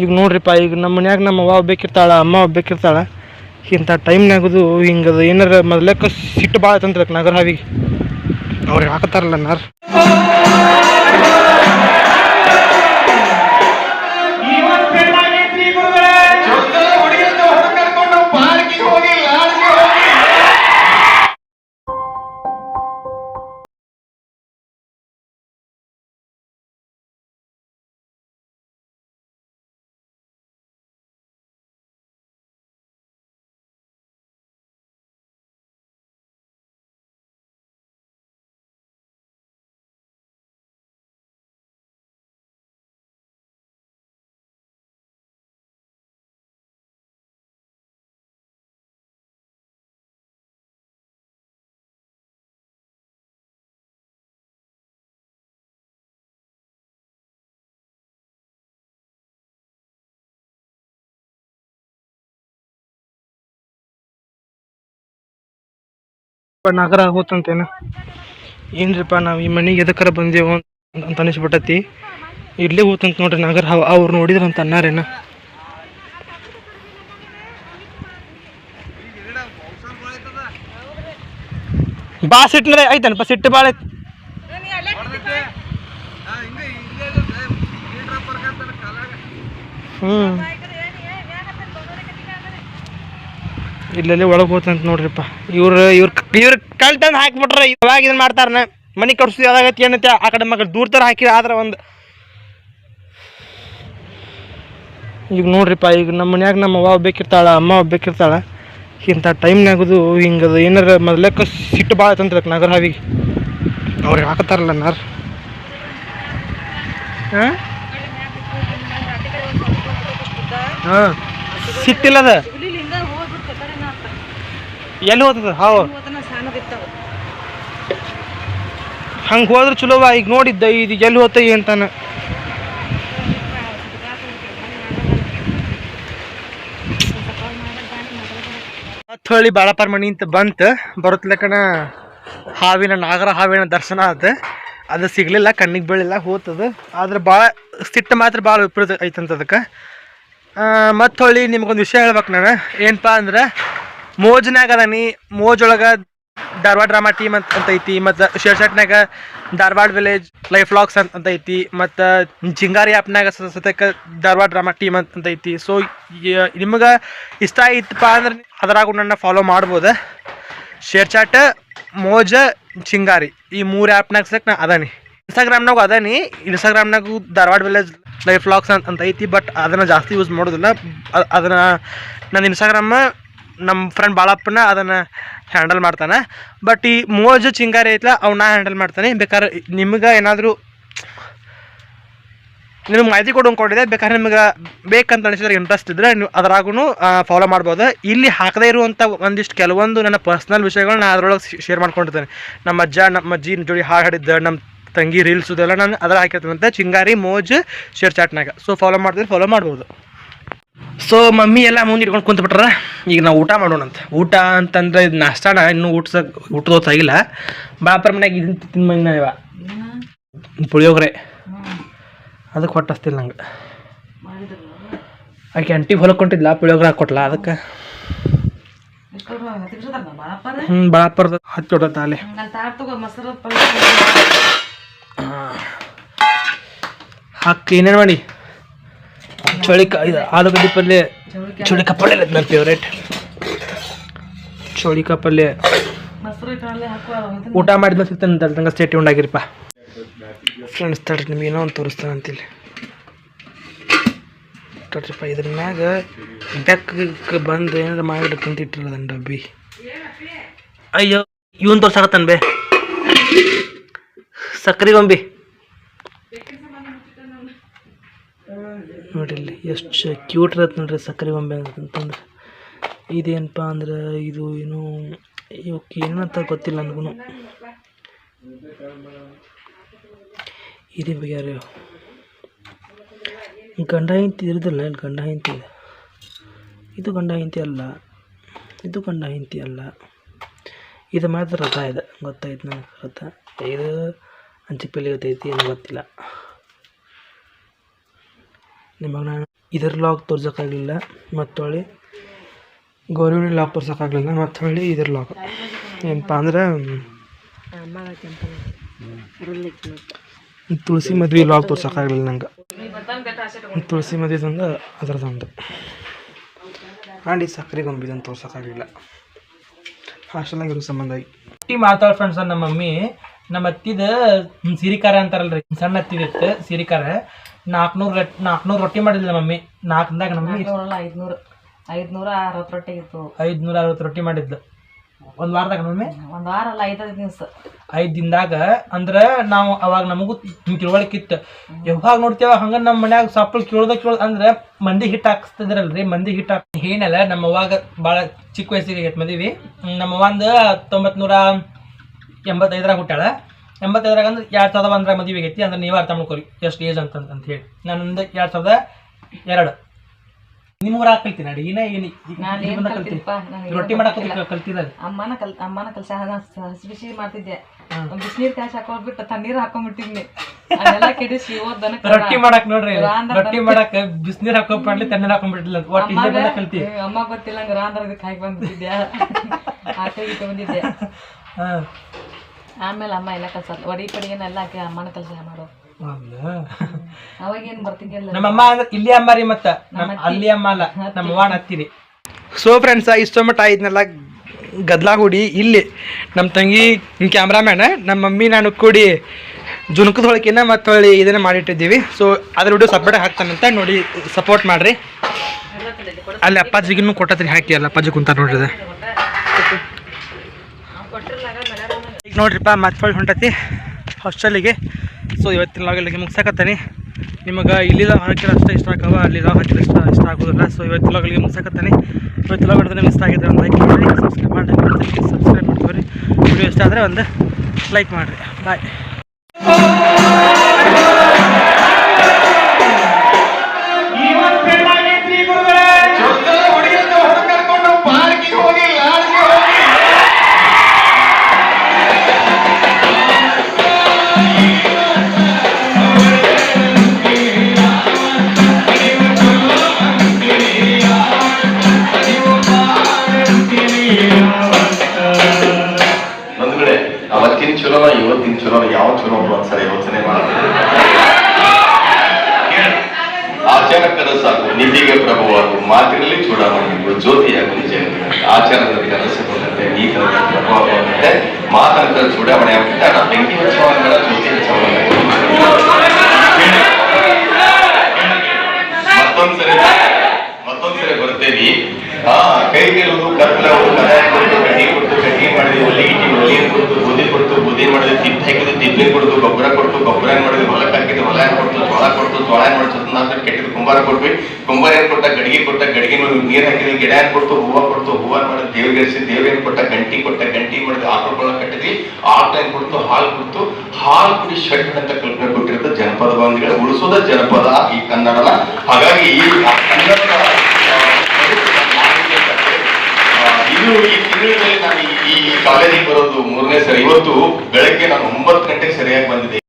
ಈಗ ನೋಡ್ರಿಪ್ಪ, ಈಗ ನಮ್ಮ ಮನ್ಯಾಗ ನಮ್ಮ ಅವ್ವ ಒಬ್ಬೇಕಿರ್ತಾಳ, ಅಮ್ಮ ಬೇಕಿರ್ತಾಳೆ ಇಂಥ ಟೈಮ್ನಾಗದು ಹಿಂಗೆ ಅದು ಏನಾರ ಮೊದಲಕ್ಕೆ ಸಿಟ್ಟು ಭಾಳ ಐತಂತ ನಗರ ಹಾವಿಗೆ ಅವ್ರಿಗೆ ಹಾಕತ್ತಾರಲ್ಲ ನಾರ್. ನಗರ ಆಗೋತಂತೇನ ಏನ್ರಿಪ್ಪ, ನಾವು ಈ ಮನೆಗೆ ಎದಕ್ಕಾರ ಬಂದೇವು ಅಂತ ಅನಿಸ್ಬಿಟ್ಟತಿ. ಇಲ್ಲೇ ಹೋತಂತ ನೋಡ್ರಿ ನಗರ ಅವ್ರು ನೋಡಿದ್ರಂತ ಅನ್ನಾರೇನ? ಬಾ ಸಿಟ್ಟಿನ ಐತನಪ್ಪ ಸಿಟ್ಟು ಭಾಳ ಐತಿ. ಹ್ಞೂ ಇಲ್ಲೆಲ್ಲಿ ಒಳಗೆ ಹೋತಂತ ನೋಡ್ರಿಪ್ಪ. ಇವ್ರು ಇವ್ರ ಇವ್ರ ಕಳ್ ತಂದು ಹಾಕ್ಬಿಟ್ರೆ ಇವಾಗ ಇದನ್ನ ಮಾಡ್ತಾರನ. ಮನೆ ಕಟ್ಸೋದು ಯಾವಾಗತ್ತೆ ಏನೈತೆ ಆ ಕಡೆ ಮಗ ದೂರ ಥರ ಹಾಕಿರ ಆದ್ರೆ ಒಂದು ಈಗ ನೋಡ್ರಿಪ್ಪ ಈಗ ನಮ್ಮ ಮನ್ಯಾಗ ನಮ್ಮ ಅವ್ವ ಒಬ್ಬೇಕಿರ್ತಾಳ ಅಮ್ಮ ಬೇಕಿರ್ತಾಳೆ ಇಂಥ ಟೈಮ್ನಾಗದು ಹಿಂಗೆ ಅದು ಏನಾರ ಮೊದಲಕ್ಕೆ ಸಿಟ್ಟು ಭಾಳ ಐತಂತ ನಗರ ಹಾವಿಗೆ. ಅವ್ರಿಗೆ ಹಾಕತ್ತಾರಲ್ಲ ನಾರ್. ಹಾಂ? ಹಾಂ. ಸಿಟ್ಟಿಲ್ಲದ ಎಲ್ಲಿ ಹೋಗ್ತದ ಹಾವು ಹಂಗೆ ಹೋದ್ರೆ ಚಲೋವ ಈಗ ನೋಡಿದ್ದ ಇದು ಎಲ್ಲಿ ಹೋತ ಅಂತಾನ. ಹತ್ತು ಹಳ್ಳಿ ಬಾಳಪಾರ ಮನಿ ಅಂತ ಬಂತ. ಬರುತ್ತಲಕಣ ಹಾವಿನ ನಾಗರ ಹಾವಿನ ದರ್ಶನ ಆತ. ಅದು ಸಿಗ್ಲಿಲ್ಲ ಕಣ್ಣಿಗೆ ಬೀಳಿಲ್ಲ ಹೋತದ. ಆದ್ರೆ ಭಾಳ ಸಿಟ್ಟು ಮಾತ್ರ ಭಾಳ ವಿಪರೀತ ಐತಂತ ಅದಕ್ಕೆ. ಮತ್ತು ಹೊಳ್ಳಿ ನಿಮ್ಗೊಂದು ವಿಷಯ ಹೇಳ್ಬೇಕು ನಾನು. ಏನಪ್ಪ ಅಂದ್ರೆ ಮೋಜ್ನಾಗ ಅದನಿ ಮೋಜೊಳಗೆ ಧಾರವಾಡ ಡ್ರಾಮಾ ಟೀಮ್ ಅಂತ ಅಂತ ಐತಿ, ಮತ್ತು ಶಿರ್ಷಟ್ನಾಗ ಧಾರವಾಡ ವಿಲೇಜ್ ಲೈಫ್ ಲಾಕ್ಸ್ ಅಂತ ಅಂತ ಐತಿ, ಮತ್ತು ಜಿಂಗಾರಿ ಆ್ಯಪ್ನಾಗ ಸತಕ ಧಾರವಾಡ ಡ್ರಾಮಾ ಟೀಮ್ ಅಂತ ಅಂತ ಐತಿ. ಸೊ ನಿಮಗೆ ಇಷ್ಟ ಆಯ್ತಪ್ಪ ಅಂದ್ರೆ ಅದರಾಗೂ ನನ್ನ ಫಾಲೋ ಮಾಡ್ಬೋದು. ಶೇರ್ ಚಾಟ್ ಮೋಜ ಚಿಂಗಾರಿ ಈ ಮೂರು ಆ್ಯಪ್ನಾಗ ಸಕ್ ನಾ ಅದಾನಿ. ಇನ್ಸ್ಟಾಗ್ರಾಮ್ನಾಗೂ ಅದಾನಿ ಇನ್ಸ್ಟಾಗ್ರಾಮ್ನಾಗೂ ಧಾರವಾಡ ವಿಲೇಜ್ ಲೈಫ್ ಲಾಕ್ಸ್ ಅಂತ ಐತಿ ಬಟ್ ಅದನ್ನು ಜಾಸ್ತಿ ಯೂಸ್ ಮಾಡೋದಿಲ್ಲ. ಅದನ್ನು ನನ್ನ ಇನ್ಸ್ಟಾಗ್ರಾಮ ನಮ್ಮ ಫ್ರೆಂಡ್ ಬಾಳಪ್ಪನ ಅದನ್ನು ಹ್ಯಾಂಡಲ್ ಮಾಡ್ತಾನೆ. ಬಟ್ ಈ ಮೋಜು ಚಿಂಗಾರಿ ಐತಲ್ಲ ಅವ್ನ ಹ್ಯಾಂಡಲ್ ಮಾಡ್ತಾನೆ. ಬೇಕಾದ್ರೆ ನಿಮ್ಗೆ ಏನಾದರೂ ನಿಮ್ಗೆ ಮಾಹಿತಿ ಕೊಡು ಕೊಟ್ಟಿದೆ ಬೇಕಾದ್ರೆ ನಿಮ್ಗೆ ಬೇಕಂತ ಅನಿಸಿದ್ರೆ ಇಂಟ್ರೆಸ್ಟ್ ಇದ್ದರೆ ನೀವು ಅದರಾಗೂ ಫಾಲೋ ಮಾಡ್ಬೋದು. ಇಲ್ಲಿ ಹಾಕದೇ ಇರುವಂಥ ಒಂದಿಷ್ಟು ಕೆಲವೊಂದು ನನ್ನ ಪರ್ಸ್ನಲ್ ವಿಷಯಗಳು ನಾನು ಅದರೊಳಗೆ ಶೇರ್ ಮಾಡ್ಕೊಂಡಿರ್ತೇನೆ. ನಮ್ಮ ಅಜ್ಜ, ನಮ್ಮ ಅಜ್ಜಿ ಜೋಡಿ ಹಾಡು ಹಾಡಿದ್ದ ನಮ್ಮ ತಂಗಿ ರೀಲ್ಸ್ ಇದೆಲ್ಲ ನಾನು ಅದರ ಹಾಕಿರ್ತೇನೆ ಚಿಂಗಾರಿ ಮೋಜ್ ಶೇರ್ ಚಾಟ್ನಾಗ ಸೊ ಫಾಲೋ ಮಾಡಿದ್ರೆ ಫಾಲೋ ಮಾಡ್ಬೋದು. ಸೊ ಮಮ್ಮಿ ಎಲ್ಲ ಮುಂದೆ ಇಟ್ಕೊಂಡು ಕುಂತ್ಬಿಟ್ರ. ಈಗ ನಾವು ಊಟ ಮಾಡೋಣಂತ. ಊಟ ಅಂತಂದ್ರೆ ಇದು ನಾಷ್ಟಾನ ಇನ್ನೂ ಊಟ ಊಟದ ಭಾಳ ಬಾಪರ ಮನ್ಯಾಗ ಇದನ್ನ ತಿಂದು ಇವ ಪುಳಿಯೋಗರೆ. ಅದಕ್ಕೆ ಹೊಟ್ಟಸ್ತಿಲ್ಲ ನಂಗೆ. ಆಕೆ ಅಂಟಿಗೆ ಹೊಲಕ್ಕೆ ಹೊಂಟಿದ್ಲ ಪುಳಿಯೋಗರೆ ಹಾಕೊಟ್ಲ ಅದಕ್ಕೆ. ಹ್ಞೂ ಬಾಪರ್ದ ಹತ್ತಿ ಕೊಡತ್ತ ಅಲ್ಲಿ ಹಾಕಿ ಏನೇನು ಮಾಡಿ? ಚಳಿಕ ಇದು ಆಲೂಗಡ್ಡೆ ಪಲ್ಯ ಚಳಿಕ ಪಲ್ಯ ನನ್ನ ಫೇವ್ರೇಟ್ ಚಳಿಕ ಪಲ್ಯ. ಊಟ ಮಾಡಿದ ಸಿಗ್ತಾನೆ ತಂಗ ಸ್ಟೇಟ್ ಉಂಡಾಗಿರಪ್ಪ ಫ್ರೆಂಡ್ಸ್ ತಡ್ರಿ ನಿಮ್ಗೆ ಏನೋ ಒಂದು ತೋರಿಸ್ತಾನೆ ಅಂತಿಲ್ಲ. ತಡ್ರಿಪ್ಪ ಇದ್ರ ಮ್ಯಾಗ ಬೆಕ್ಕ ಬಂದು ಏನಾರ ಮಾಡಿ ನನ್ನ ಡಬ್ಬಿ. ಅಯ್ಯೋ ಇವನ್ ತೋರ್ಸಾಕತ್ತನ್ ಬೇ. ಸಕ್ಕರೆ ಗೊಂಬಿ. ನೋಡಿಲ್ಲಿ ಎಷ್ಟು ಕ್ಯೂಟ್ ಇರತ್ತೆ ನೋಡ್ರಿ ಸಕ್ಕರೆ ಬೊಂಬೆ ಅಂತಂದ್ರೆ. ಇದೇನಪ್ಪ ಅಂದ್ರೆ, ಇದು ಏನು ಇವಕ್ಕೆ ಏನಂತ ಗೊತ್ತಿಲ್ಲ ನನಗೂ ಇದೇ ಬಗ್ಗೆ ಗಂಡ ಹೆಂಡತಿ ಇರೋದಿಲ್ಲ ಇಲ್ಲಿ ಗಂಡ ಹೆಂಡತಿ ಇದೆ ಇದು ಗಂಡ ಹೆಂಡತಿ ಅಲ್ಲ, ಇದು ಗಂಡ ಹೆಂಡತಿ ಅಲ್ಲ. ಇದು ಮಾತ್ರ ರಥ ಇದೆ, ಗೊತ್ತಾಯ್ತು ನನಗೆ ರಥ? ಇದು ಅಂಚಿಪಲ್ಲಿ ಗೊತ್ತೈತಿ ಏನು ಗೊತ್ತಿಲ್ಲ. ನಿಮಗೆ ನಾನು ಇದರ ಲಾಕ್ ತೋರ್ಸೋಕ್ಕಾಗಲಿಲ್ಲ, ಮತ್ತು ಹೊಳ್ಳಿ ಗೌರಿಹುಣ್ಣಿ ಲಾಕ್ ತೋರ್ಸೋಕ್ಕಾಗಲಿಲ್ಲ, ಮತ್ತು ಹೊಳ್ಳಿ ಇದರ ಲಾಕ್ ಏನಪ್ಪ ಅಂದ್ರೆ ತುಳಸಿ ಮದ್ವೆ ಲಾಕ್ ತೋರ್ಸೋಕ್ಕಾಗಲಿಲ್ಲ ನಂಗೆ. ತುಳಸಿ ಮದ್ವೆದೊಂದು ಅದರದೊಂದು ಆಂಡಿ ಸಕ್ಕರೆ ಗೊಂಬಿದಂದು ತೋರ್ಸೋಕ್ಕಾಗಲಿಲ್ಲ. ಹಾಸ್ಟೆಲ್ನಾಗಿರೋ ಸಂಬಂಧ ಆಗಿ. ಮಾತಾಡ ಫ್ರೆಂಡ್ಸ್ ನಮ್ಮ ಮಮ್ಮಿ ನಮ್ಮ ಅತ್ತಿದ ಸಿರಿಕಾರ ಅಂತಾರಲ್ರಿ, ಸಣ್ಣ ಅತ್ತಿದಿತ್ತು ಸಿರಿಕಾರ. ನಾಲ್ಕುನೂರು ನಾಲ್ಕುನೂರು ರೊಟ್ಟಿ ಮಾಡಿದ್ಲ ಮಮ್ಮಿ. ನಾಲ್ಕದಾಗ ನಮ್ಮ ಮಮ್ಮಿ ಐದ್ನೂರು. ಐದ್ನೂರ ಅರವತ್ತು ರೊಟ್ಟಿ ಇತ್ತು. ಐದುನೂರ ಅರವತ್ತು ರೊಟ್ಟಿ ಮಾಡಿದ್ಲು. ಒಂದು ವಾರದಾಗ ಮಮ್ಮಿ? ಒಂದು ವಾರ ಅಲ್ಲ ಐದು ದಿವಸ. ಐದು ದಿನದಾಗ ಅಂದ್ರೆ ನಾವು ಅವಾಗ ನಮಗೂ ತಿಳುವಳಿಕೆ ಇತ್ತು. ಯಾವಾಗ ನೋಡ್ತೇವ ಹಂಗ ನಮ್ಮ ಮನ್ಯಾಗ ಸಪ್ಪಲ್ ಕೇಳ್ದ ಕೇಳ್ದ ಅಂದ್ರೆ ಮಂದಿ ಹಿಟ್ಟು ಹಾಕ್ಸ್ತಿದ್ರಲ್ರಿ ಮಂದಿ ಹಿಟ್ಟು ಹಾಕ್ ಏನಲ್ಲ ನಮ್ಮ ಅವಾಗ ಭಾಳ ಚಿಕ್ಕ ವಯಸ್ಸಿಗೆ ಮದುವೆ ನಮ್ಮ ಒಂದು ಹತ್ತೊಂಬತ್ತು ನೂರ ಎಂಬತ್ತೈದರಾಗ ಹುಟ್ಟಾಳ ಎಂಬತ್ತೈದರಾಗ ಅಂದ್ರೆ ಎರಡು ಸಾವಿರದ ಒಂದರ ಮದುವೆ ಆಗೈತಿ ಅಂದ್ರೆ ನೀವು ಅರ್ಥ ಮಾಡ್ಕೊರಿ ಎಷ್ಟು ಏಜ್ ಅಂತ ಅಂತ ಹೇಳಿ. ನಾನೊಂದು ಎರಡು ಸಾವಿರದ ಎರಡು. ನಿಮ್ಗೆ ಕಲ್ತೀನಿ ಅಡಿಗೆನ ಏನು ನಾನು ರೊಟ್ಟಿ ಮಾಡಕ್ಕೆ ಕಲ್ತಿದಾಗ ಅಮ್ಮನ ಕಲ್ ಅಮ್ಮನ ಕಲ್ಸ ಹಸಿ ಬಿಸಿ ಮಾಡ್ತಿದ್ದೆ. ಬಿಸಿನೀರ್ ಕಾಸಿ ಹಾಕೊಂಡ್ಬಿಟ್ಟು ತಣ್ಣೀರ್ ಹಾಕೊಂಡ್ಬಿಟ್ಟಿದ್ನಿ ಅದೆಲ್ಲ ಕೆಡಿಸಿ ಓದನ ದನ ರೊಟ್ಟಿ ಮಾಡಕ್ ನೋಡ್ರಿ. ರೊಟ್ಟಿ ಮಾಡಕ್ ಬಿಸಿನೀರ್ ಹಾಕೊಂಡ್ ಮಾಡ್ಲಿ ತಣ್ಣೀರ್ ಹಾಕೊಂಡ್ಬಿಟ್ಟಿಲ್ಲ ಒಟ್ಟು ಇಲ್ಲೇ ಬಂದ ಕಲ್ತಿ. ಅಮ್ಮ ಗೊತ್ತಿಲ್ಲ ಹಂಗ ರಾಂದ್ರ ಇದಕ್ಕೆ ಹಾಕಿ ಬಂದ್ಬಿಟ್ಟಿದ್ದೆ ಬಂದಿದ್ದೆ ಹಾ. ಆಮೇಲೆ ಅಮ್ಮ ಎಲ್ಲ ಕಸ ಒಡಿ ಪಡಿ ಏನೆಲ್ಲ ಹಾಕಿ ಅಮ್ಮನ ಕೆಲಸ ಮಾಡು. ಅವಾಗೇನು ಅವಾಗ ಏನ್ ಬರ್ತಿದ್ದಿಲ್ಲ ನಮ್ಮ ಅಮ್ಮ ಅಂದ್ರೆ ಇಲ್ಲಿ ಅಮ್ಮ ರೀ ಮತ್ತ. ನಮ್ ಅಲ್ಲಿ ಅಮ್ಮ ಅಲ್ಲ. ನಮ್ಮ ಅವ್ವ ಹತ್ತಿರಿ ಸೊ ಫ್ರೆಂಡ್ಸ್ ಇಷ್ಟೋ ಮಟ್ಟ ಇದನ್ನೆಲ್ಲ ಗದ್ಲಾ ಹುಡಿ. ಇಲ್ಲಿ ನಮ್ಮ ತಂಗಿ ಕ್ಯಾಮ್ರಾಮ್ಯಾನ ನಮ್ಮ ಮಮ್ಮಿ ನಾನು ಕೂಡಿ ಜುಣಕದ ಹೊಳಕಿನ ಮತ್ತು ಹೊಳ್ಳಿ ಇದನ್ನ ಮಾಡಿಟ್ಟಿದ್ದೀವಿ. ಸೊ ಅದ್ರ ವಿಡಿಯೋ ಸಪ್ರೇಟ್ ಹಾಕ್ತಾನಂತ ನೋಡಿ ಸಪೋರ್ಟ್ ಮಾಡ್ರಿ. ಅಲ್ಲಿ ಅಪ್ಪಾಜಿಗೂ ಕೊಟ್ಟತ್ರಿ ಹಾಕಿ ಅಲ್ಲ ಅಪ್ಪಾಜಿ ಕುಂತ ನೋಡ್ರಿ ಅದು. ಈಗ ನೋಡ್ರಿಪ್ಪ ಮತ್ತೆ ಹೊಂಟತಿ ಹಾಸ್ಟೆಲಿಗೆ ಸೊ ಇವತ್ತಿನ ಲಾಗಲ್ಲಿಗೆ ಮುಗ್ಸಕತ್ತೀನಿ. ನಿಮಗೆ ಇಲ್ಲಿಲ್ಲ ಹಾಕಿರೋ ಅಷ್ಟೇ ಇಷ್ಟ ಆಗವ ಅಲ್ಲಿ ಲಾಗ್ ಹಾಕಿದ್ರೆ ಇಷ್ಟ ಇಷ್ಟ ಆಗೋದಿಲ್ಲ. ಸೊ ಇವತ್ತಿನ ಲಾಗಲ್ಲಿಗೆ ಮುಗ್ಸಕತ್ತೀನಿ. ಇವತ್ತಿನ ಲಾಗ್ ಹಿಡಿದ್ರೆ ಇಷ್ಟ ಆಗಿದ್ರೆ ಒಂದು ಲೈಕ್ ಮಾಡಿ ಸಬ್ಸ್ಕ್ರೈಬ್ ಮಾಡಿ ಸಬ್ಸ್ಕ್ರೈಬ್ ಮಾಡ್ತೀವಿ ವಿಡಿಯೋ ಇಷ್ಟ ಆದರೆ ಒಂದು ಲೈಕ್ ಮಾಡಿರಿ. ಬಾಯ್ ಇವತ್ತಿನ ಚಲೋ ಯಾವ ಚಲೋ ಒಂದ್ಸಲ ಯೋಚನೆ ಮಾಡಬೇಕು ಆಚಾರಕ್ಕದ ಸಾಕು ನಿಧಿಗೆ ಪ್ರಭುವಾಗು, ಮಾತಿನಲ್ಲಿ ಚೂಡಾಮಣಿಗಳು ಜ್ಯೋತಿಯಾಗು ನಿಜ ಆಚಾರದ ಕನಸುಕೊಂಡಂತೆ ನೀತನ ಪ್ರಭಾವ ಮಾತನಂತರ ಚೂಡಾವಣೆ ಆಗುತ್ತೆ ಬೆಂಕಿ ಹಚ್ಚುವ ಜ್ಯೋತಿ ಮತ್ತೊಂದ್ಸರಿ ಜೋಳ ಮಾಡ್ತದ ಸತ್ನಾದ್ಮೇಲೆ ಕೆಟ್ಟಿದ್ದು ಕುಂಬಾರ ಕೊಟ್ವಿ. ಕುಂಬಾರ ಏನ್ ಕೊಟ್ಟ? ಗಡಿಗೆ ಕೊಟ್ಟ, ಗಡಿಗೆ ನೀರ್ ಹಾಕಿದ್ವಿ ಗಿಡ ಏನ್ ಕೊಡ್ತು? ಹೂವ ಕೊಡ್ತು, ಹೂವ ಮಾಡಿದ್ ಇರಿಸಿ ದೇವ್ರ ಏನ್ ಕೊಟ್ಟ? ಗಂಟಿ ಕೊಟ್ಟ, ಗಂಟಿ ಮಾಡಿದ್ವಿ, ಆಕಳ ಕಟ್ಟಿದ್ವಿ. ಆಕಳ ಏನ್ ಕೊಡ್ತು? ಹಾಲ್ ಕೊಡ್ತು. ಹಾಲ್ ಕುಡಿ ಷಡ್ ಅಂತ ಕಲ್ಪನೆ ಕೊಟ್ಟಿರುತ್ತೆ ಜನಪದ ಬಾಂಧವ್ಯ ಉಳಿಸೋದ ಜನಪದ ಈ ಕನ್ನಡನ. ಹಾಗಾಗಿ ಈ ಇನ್ನು ಈ ತಿಂಗಳಲ್ಲಿ ನಾನು ಈ- ಕಾಲೇಜಿಗೆ ಬರೋದು ಮೂರನೇ ಸರಿ. ಇವತ್ತು ಬೆಳಗ್ಗೆ ನಾನು ಒಂಬತ್ತು ಗಂಟೆಗೆ ಸರಿಯಾಗಿ ಬಂದಿದ್ದೆ.